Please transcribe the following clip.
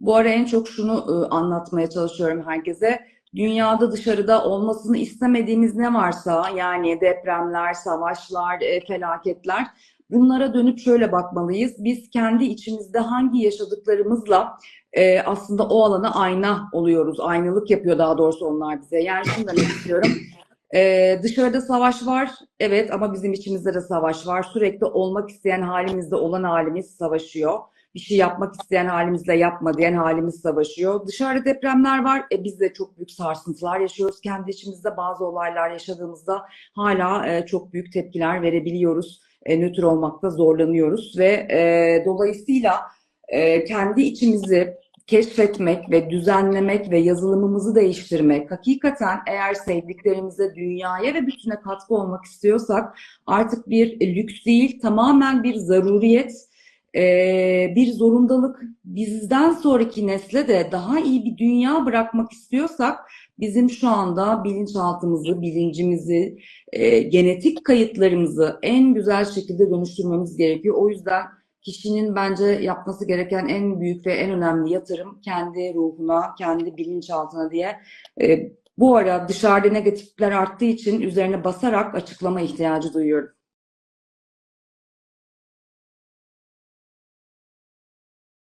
Bu ara en çok şunu e, anlatmaya çalışıyorum herkese. Dünyada dışarıda olmasını istemediğimiz ne varsa yani depremler, savaşlar, e, felaketler bunlara dönüp şöyle bakmalıyız. Biz kendi içimizde hangi yaşadıklarımızla e, aslında o alana ayna oluyoruz. Aynalık yapıyor daha doğrusu onlar bize. Yani şunu demek istiyorum. Ee, dışarıda savaş var, evet ama bizim içimizde de savaş var. Sürekli olmak isteyen halimizde olan halimiz savaşıyor. Bir şey yapmak isteyen halimizle yapma diyen halimiz savaşıyor. Dışarıda depremler var, e, biz de çok büyük sarsıntılar yaşıyoruz. Kendi içimizde bazı olaylar yaşadığımızda hala e, çok büyük tepkiler verebiliyoruz. E, nötr olmakta zorlanıyoruz ve e, dolayısıyla e, kendi içimizi keşfetmek ve düzenlemek ve yazılımımızı değiştirmek, hakikaten eğer sevdiklerimize, dünyaya ve bütüne katkı olmak istiyorsak artık bir lüks değil, tamamen bir zaruriyet, eee, bir zorundalık. Bizden sonraki nesle de daha iyi bir dünya bırakmak istiyorsak bizim şu anda bilinçaltımızı, bilincimizi, eee, genetik kayıtlarımızı en güzel şekilde dönüştürmemiz gerekiyor. O yüzden kişinin bence yapması gereken en büyük ve en önemli yatırım kendi ruhuna, kendi bilinçaltına diye e, bu ara dışarıda negatifler arttığı için üzerine basarak açıklama ihtiyacı duyuyorum.